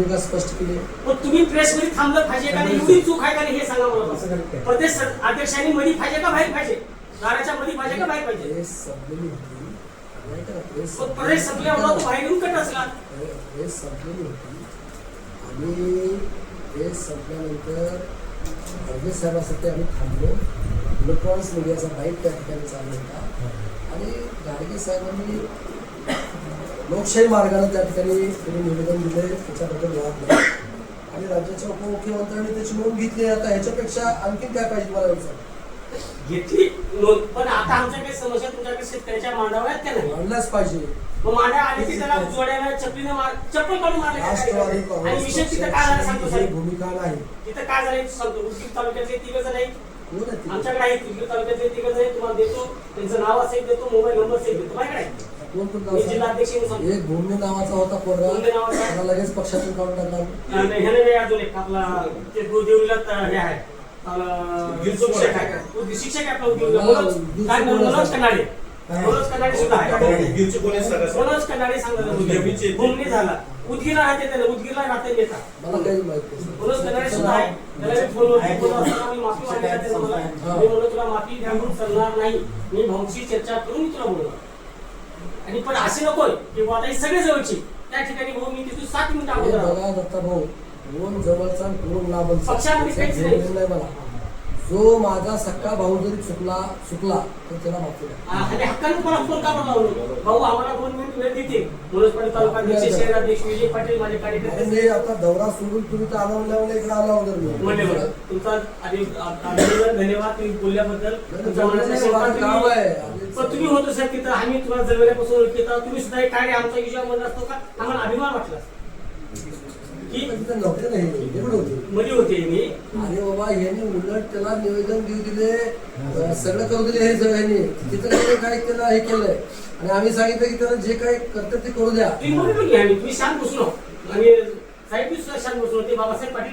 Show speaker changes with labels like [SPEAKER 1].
[SPEAKER 1] भूमिका स्पष्ट केली.
[SPEAKER 2] पण तुम्ही प्रेस मध्ये थांबलं पाहिजे का? नाही एवढी चूक आहे का नाही हे सांगा मला. प्रदेश अध्यक्षांनी मध्ये पाहिजे का बाहेर पाहिजे? दाराच्या मध्ये पाहिजे का बाहेर पाहिजे? प्रदेश संपल्यावर तो बाहेर येऊन कट असला
[SPEAKER 1] प्रेस संपलेली होती. आणि प्रेस संपल्यानंतर खडगे साहेबांसाठी आम्ही थांबलो. इलेक्ट्रॉनिक्स मीडियाचा बाईट त्या ठिकाणी चालू होता. आणि गाडगे साहेबांनी लोकशाही मार्गाने त्या ठिकाणी त्यांनी निवेदन दिले त्याच्याबद्दल वाद नाही आणि राज्याच्या उपमुख्यमंत्र्यांनी त्याची नोंद घेतली आता ह्याच्यापेक्षा आणखीन काय पाहिजे मला सांगा.
[SPEAKER 2] घेतली नोंद. पण आता आमच्याकडे समस्या तुमच्याकडे शेतकऱ्याच्या मांडाव्या आहेत त्या नाही?
[SPEAKER 1] मांडलाच पाहिजे. भूमिका नाही.
[SPEAKER 2] तिथं काय झालं सांगतो. तालुक्यातले तिघ जण
[SPEAKER 1] आहे?
[SPEAKER 2] आमच्याकडे आहेत. उदगीर तालुक्यातले तिघ जण तुम्हाला देतो. त्यांचं नाव असेल देतो. मोबाईल नंबर असेल देतो. माझ्याकडे आहे.
[SPEAKER 1] कोण
[SPEAKER 2] मी? जिल्हाध्यक्ष सांगतो.
[SPEAKER 1] एक भूमी नावाचा होता पोरगा.
[SPEAKER 2] भूमने नावाचा.
[SPEAKER 1] त्याला लगेच पक्षातून काढून टाकला.
[SPEAKER 2] आणि ह्याने वेळ अजून एक आपला ते देवलीला हे आहे. आपलं शिक्षक आहे उद- शिक्षक आहे आपला उद्योगला. मनोज काय मनोज कन्नाडे मनोज कन्नाडे सुद्धा आहे.
[SPEAKER 3] गिरची कोणी?
[SPEAKER 2] मनोज झाला. उदगीरला राहते त्याला उदगीरला राहते नेता.
[SPEAKER 1] मला काही माहीत
[SPEAKER 2] मनोज कन्नाडे सुद्धा आहे. त्याला मी फोनवरती बोलत असताना मी माफी मागितली त्याने मला. मी म्हणलो तुला माफी म्हणून नाही. मी भाऊशी चर्चा करून मी तुला बोलणार. आणि पण असे नकोय की आता हे सगळे जवळचे. त्या ठिकाणी भाऊ मी तिथून सात मिनिटं अगोदर.
[SPEAKER 1] बघा दत्ता भाऊ कोण जवळचा आणि लांबचा
[SPEAKER 2] पक्षामध्ये काहीच नाही.
[SPEAKER 1] मला. जो माझा सक्का भाऊ जरी चुकला चुकला तर त्याला माफी द्या
[SPEAKER 2] आणि हक्काने फोन का लावलो भाऊ आम्हाला दोन मिनिट वेळ देते. तालुका अध्यक्ष शहराध्यक्ष विजय पाटील माझे
[SPEAKER 1] आणि
[SPEAKER 2] कार्यकर्ते
[SPEAKER 1] मी आता दौरा सोडून तुम्ही तर आला इकडे आला अगोदर. मी
[SPEAKER 2] तुमचा अभिनंदन धन्यवाद तुम्ही बोलल्याबद्दल. तुमच्या
[SPEAKER 1] काम
[SPEAKER 2] तुम्ही-
[SPEAKER 1] आहे.
[SPEAKER 2] पण तुम्ही होतो सर तिथं. आम्ही तुम्हाला जन्मल्यापासून ओळखीत आहोत. तुम्ही सुद्धा एक काय आमचा विजय म्हणत असतो का? आम्हाला अभिमान वाटला की
[SPEAKER 1] नाही होते
[SPEAKER 2] होते. मी.
[SPEAKER 1] अरे बाबा यांनी उलट त्याला निवेदन देऊ दिले. सगळं करू दिले हे सगळ्यांनी तिथं त्याने काय त्याला हे केलंय. आणि आम्ही सांगितलं की त्याला जे काही करतात ते करू द्या.
[SPEAKER 2] तुम्ही म्हणून तुम्ही शांत बसू नका आणि साहेब मी सुद्धा शांत बसू नका. ते बाबासाहेब पाटील